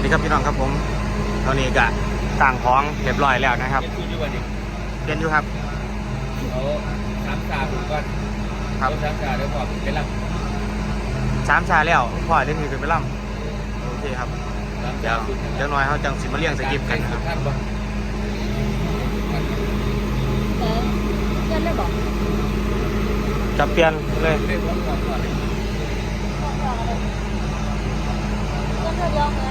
วัสดีครับพี่น้องครับผมตอนนี้ก็ต่างของเรียบร้อยแล้วนะครับเก็บคืนอยู่วันนี้เรียนอยู่ครับเอาสามชาผมก่อนครับเอาสามชาเดี๋ยวพอไปรับสามชาแล้วพ่อเล่นมีเป็นไปล่ำโอเคครับสามเดี๋ชายวสุดเดี๋ยวน้อยเขาจังสิมาเลี้ยงสกิปกันนะครับท่านบ่เออเพื่อนเลยบอกจะเปลี่ยนเลยเล่นวันก่อนก่อนเลยเพื่อนเธอยอมนะ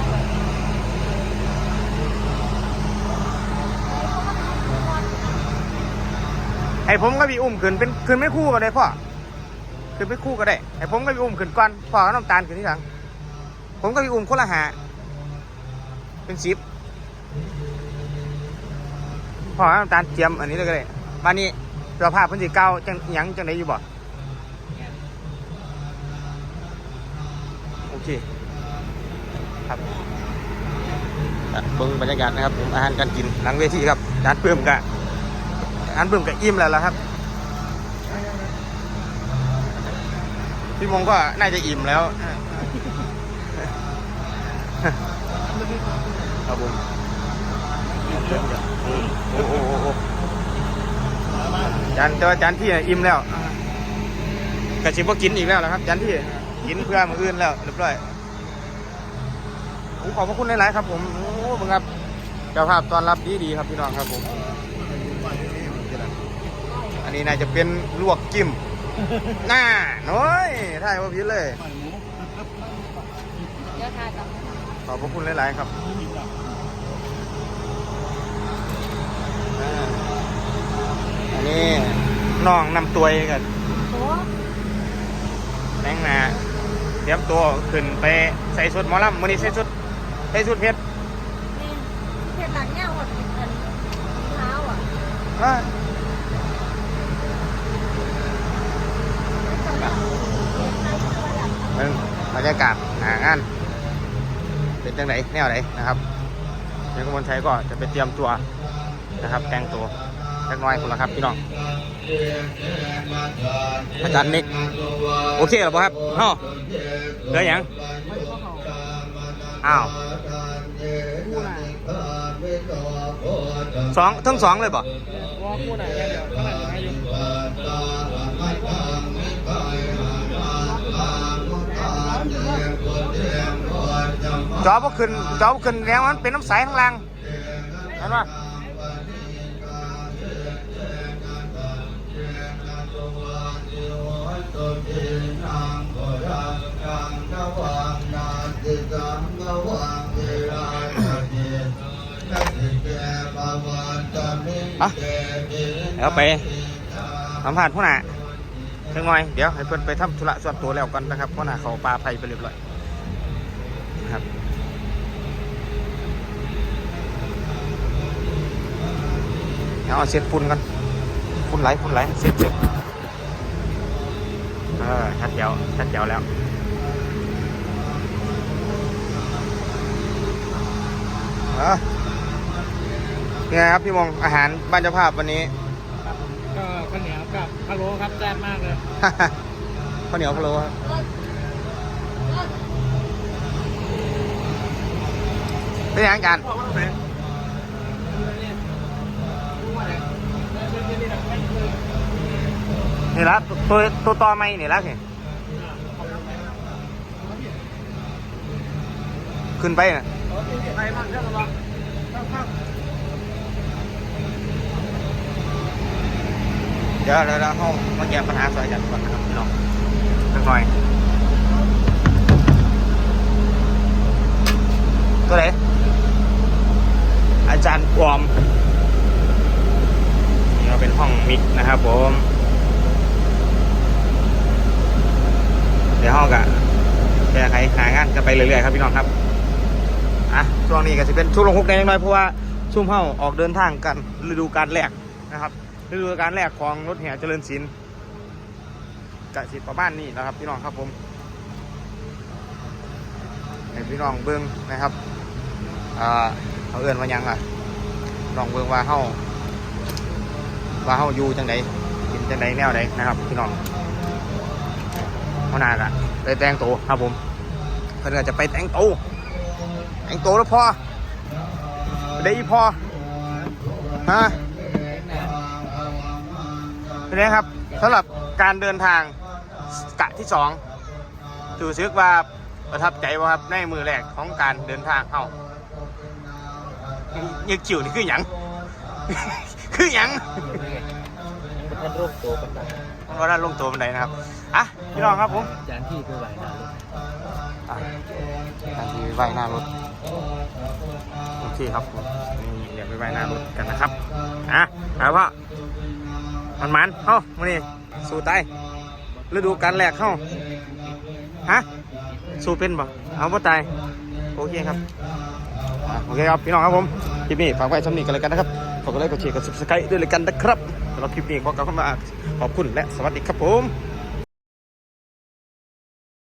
ให้ผมก็พี่อุ้มขึ้นเป็นขึ้นไม่คู่กันเลยพ่อขึ้นไม่คู่ก็ได้ให้ผมก็พี่อุ้มขึ้นก่อนพ่อก็น้ำตาลขึ้นที่หลังผมก็พี่อุ้มคนละหาเป็นสิบพ่อก็น้ำตาลเตรียมอันนี้เลยก็ได้บ้านนี้เสื้อผ้าเพื้นสีเก่าจังยังจังไดอยู่บ่โอเคครับเบิ่งบรรยากาศนะครับผมอาหารการกินหลังเวทีครับจานเพิ่มกะ อันเบิ่มกับอิ่มแล้วล่ะครับ พี่มงก็น่าจะอิ่มแล้วครับผมโอ้โหจานแต่ว่าจานที่อิ่มแล้วกระชิบว่ากินอีกแล้วนะครับจานที่กินเพื่อมืออื่นแล้วเรียบร้อยผมขอบพระคุณหลาย ๆ ครับผม โอ้โหครับเจ้าภาพตอนรับดีดีครับพี่น้องครับผม นนี้น่าจะเป็นลวกจิ้มหน้าน้อยถ่ายว่าพิดเลย เดี๋ยวทายกับขอบพระคุณหลาย ๆ ครับอ่าอันนี้น้องนำตัวกันโอ้แรงหนาเตรียมตัวขึ้นไปใส่ชุดหมอลำวันนี้ใส่ชุดใส่ชุดเพชรนี่เพียตังเงี้ยหมดเป็นเท้าอะ อ่าเบิ่งบ รรยากาศหางาน เป็นจังไหนแนวไหนนะครับเดี๋ยวกมลชัยก็จะไปเตรียมตัวนะครับแต่งตัวเล็กน้อยคนละครับพี่น้องอาจารย์นิกโอเคหรือเปล่าครับเฮ้าเหลือยังอ้าวสองทั้งสองเลยป่ะว่าคู่ไหนเดี๋ยวเท่าไหร่ให้อยู่ จอบ่ขึ้นจอบ่ขึ้นแล้วมันเป็นน้ำใสข้างล่างเห็นปะเดี๋ยวไปสัมภาษณ์ผู้หน้าจังหน่อย เดี๋ยวให้เพื่อนไปทำธุระส่วนตัวแล้วกันนะครับผู้หน้าเขาปลาไผ่ไปเรียบร้อยครับเดี๋ยวเอาเช็ดฝุ่นกันฝุ่นไหลฝุ่นไหลเช็ดเช็ดเออชัดเจ๋วชัดเจ๋วแล้วเออเนี่ยครับพี่มงอาหารบ้านเจ้าภาพวันนี้ก็ข้าวเหนียวกับพะโล้ครับแซ่บมากเลยข้าวเหนียวพะโล้ครับเป็นยังไงกัน นี่ละตัวตัวต่อไม่นี่ละสิขึ้นไปนะไปบ้างเรื่องอะไรบ้างเดี๋ยวเดี๋ยวเราเข้ามาแก้ปัญหาซอยกันก่อนนะครับพี่น้องสักหน่อยตัวไหนอาจารย์ปลอมนี่ก็เป็นห้องมิกนะครับผม เดี๋ยวห้องกะแก้ไขหางานกันไปเรื่อยๆครับพี่น้องครับอะช่วงนี้ก็จะเป็นช่วงลงฮุกในน้อยเพราะว่าช่วงเฮาออกเดินทางกันฤดูการแรกนะครับฤดูการแรกของรถแห่เจริญศิลป์กะสิประมาณนี้นะครับ พี่น้องครับผมให้พี่น้องเบิ้งนะครับอ่าเขาเอื่นว่ายังอะลองเบิ้งว่าเฮาว่าเฮาอยู่จังไดกินจังไดแนวใดนะครับ พี่น้อง เขานากะไปแต่งตัวครับผมเพิ่อนก็จะไปแต่งตัวแต่งตัวแล้วพอได้อีพอฮะเป็นไงครับสำหรับการเดินทางกะที่สองถือซึกว่าประทับใจว่าครับในมือแรกของการเดินทางเอ้ายึกจิ๋วนี่คือหยัง คือหยังท่านรูปตัวกันได้ มันว่าด้านลงตัวบันไดนะครับอะพี่น้องครับผมจานที่คือไหวนะอะการที่ไปไหวหน้ารถโอเคครับผมนี่เดี๋ยวไปไหวหน้ารถกันนะครับอะเอาพ่อมันมันเข้ามานี่สู้ตายฤดูการแรกเข้าฮะสู้เป็นบ่เอาบ่ตายโอเคครับโอเคครับพี่น้องครับผมคลิปนี้ฝากไว้สำนีกันเลยกันนะครับขอบคุณไลค์กดแชร์กด subscribe ด้วยเลยกันนะครับ สำหรับคลิปนี้ขอกลับเข้ามาขอบคุณและสวัสดีครับผม